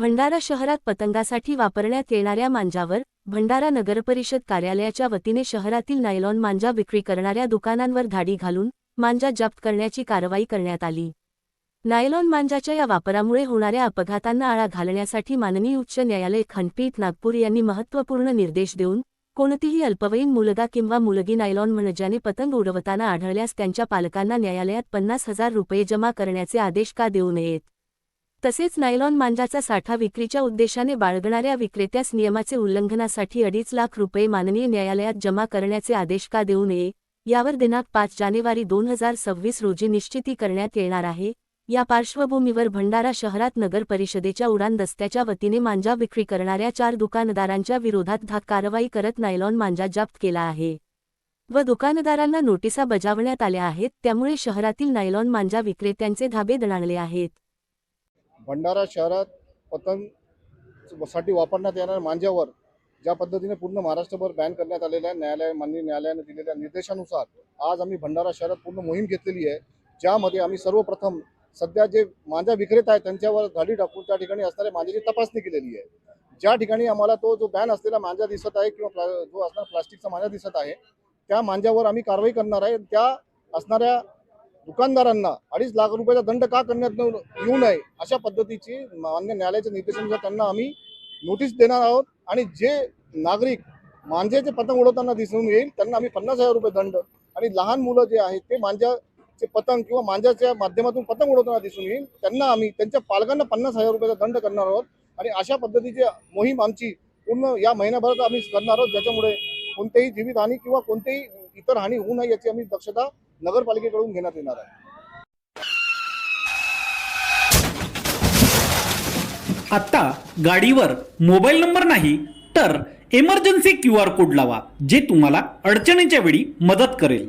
भंडारा शहरात पतंगासाठी वापरण्यात येणाऱ्या मांजावर भंडारा नगरपरिषद कार्यालयाच्या वतीने शहरातील नायलॉन मांजा विक्री करणाऱ्या दुकानांवर धाडी घालून मांजा जप्त करण्याची कारवाई करण्यात आली. नायलॉन मांजाच्या या वापरामुळे होणाऱ्या अपघातांना आळा घालण्यासाठी माननीय उच्च न्यायालय खंडपीठ नागपूर यांनी महत्त्वपूर्ण निर्देश देऊन कोणतीही अल्पवयीन मुलगा किंवा मुलगी नायलॉन म्हणज्याने पतंग उडवताना आढळल्यास त्यांच्या पालकांना न्यायालयात पन्नास हजार रुपये जमा करण्याचे आदेश का देऊ नयेत? तसेच नायलॉन मांजाचा साठा विक्रीच्या उद्देशाने बाळगणाऱ्या विक्रेत्यास नियमाचे उल्लंघनासाठी अडीच लाख रुपये माननीय न्यायालयात जमा करण्याचे आदेश का देऊ नये यावर दिनांक पाच जानेवारी दोन हजार सव्वीस रोजी निश्चिती करण्यात येणार आहे. या पार्श्वभूमीवर भंडारा शहरात नगर परिषदेच्या उडान दस्त्याच्या वतीने मांजा विक्री करणाऱ्या चार दुकानदारांच्या विरोधात धाक कारवाई करत नायलॉन मांजा जप्त केला आहे. व दुकानदारांना नोटिसा बजावण्यात आल्या आहेत त्यामुळे शहरातील नायलॉन मांजा विक्रेत्यांचे धाबे दणाणले आहेत. भंडारा शहरात पतंगसाठी वापरण्यात येणाऱ्या मांज्यावर ज्या पद्धतीने पूर्ण महाराष्ट्रभर बॅन करण्यात आलेलं आहे न्यायालय माननीय न्यायालयाने दिलेल्या निर्देशानुसार आज आम्ही भंडारा शहरात पूर्ण मोहीम घेतलेली आहे. ज्यामध्ये आम्ही सर्वप्रथम सध्या जे मांजा विक्रेता आहेत त्यांच्यावर धाडी टाकून त्या ठिकाणी असणाऱ्या मांजाची तपासणी केलेली आहे. ज्या ठिकाणी आम्हाला तो जो बॅन असलेला मांजा दिसत आहे किंवा प्ला- जो असणारा प्लास्टिकचा मांजा दिसत आहे त्या मांजावर आम्ही कारवाई करणार आहे. त्या असणाऱ्या दुकानदारांना अडीच लाख रुपयाचा दंड का करण्यात येऊ नये अशा पद्धतीची मान्य न्यायालयाच्या निर्देशानुसार त्यांना आम्ही नोटीस देणार आहोत. आणि जे नागरिक मांजेचे पतंग उडवताना दिसून येईल त्यांना आम्ही पन्नास हजार रुपये दंड आणि लहान मुलं जे आहेत ते मांजाचे पतंग किंवा मांजाच्या माध्यमातून पतंग उडवताना दिसून येईल. त्यांना आम्ही त्यांच्या पालकांना पन्नास हजार रुपयाचा दंड करणार आहोत. आणि अशा पद्धतीची मोहीम आमची पूर्ण या महिन्याभरात आम्ही करणार आहोत ज्याच्यामुळे कोणतेही जीवितहानी किंवा कोणतेही इतर हानी होऊ नये याची आम्ही दक्षता नगरपालिकेकडून घेण्यात येणार आहे. आता गाडीवर मोबाईल नंबर नाही तर एमर्जन्सी क्यू आर कोड लावा जे तुम्हाला अडचणीच्या वेळी मदत करेल.